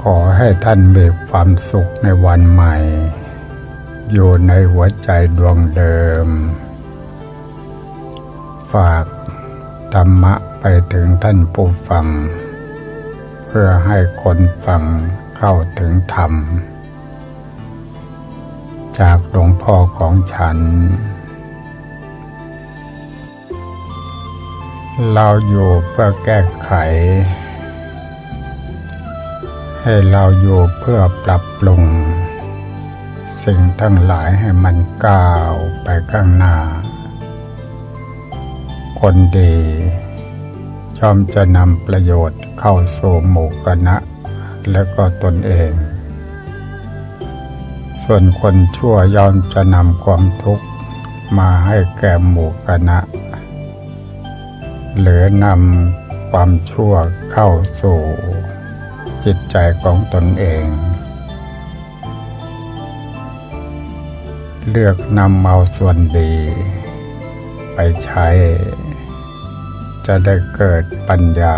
ขอให้ท่านมีความสุขในวันใหม่ อยู่ในหัวใจดวงเดิม ฝากธรรมะไปถึงท่านผู้ฟัง เพื่อให้คนฟังเข้าถึงธรรม จากหลวงพ่อของฉัน เราอยู่เพื่อแก้ไข ให้เราอยู่เพื่อปรับปรุง สิ่งทั้งหลายให้มันก้าวไปข้างหน้า คนดีย่อมจะนำประโยชน์เข้าสู่หมู่คณะ และก็ตนเอง ส่วนคนชั่วยอมจะนำความทุกข์มาให้แก่หมู่คณะ หรือนำความชั่วเข้าสู่ จิตใจของตนเอง เลือกนำเอาส่วนดี ไปใช้ จะได้เกิดปัญญา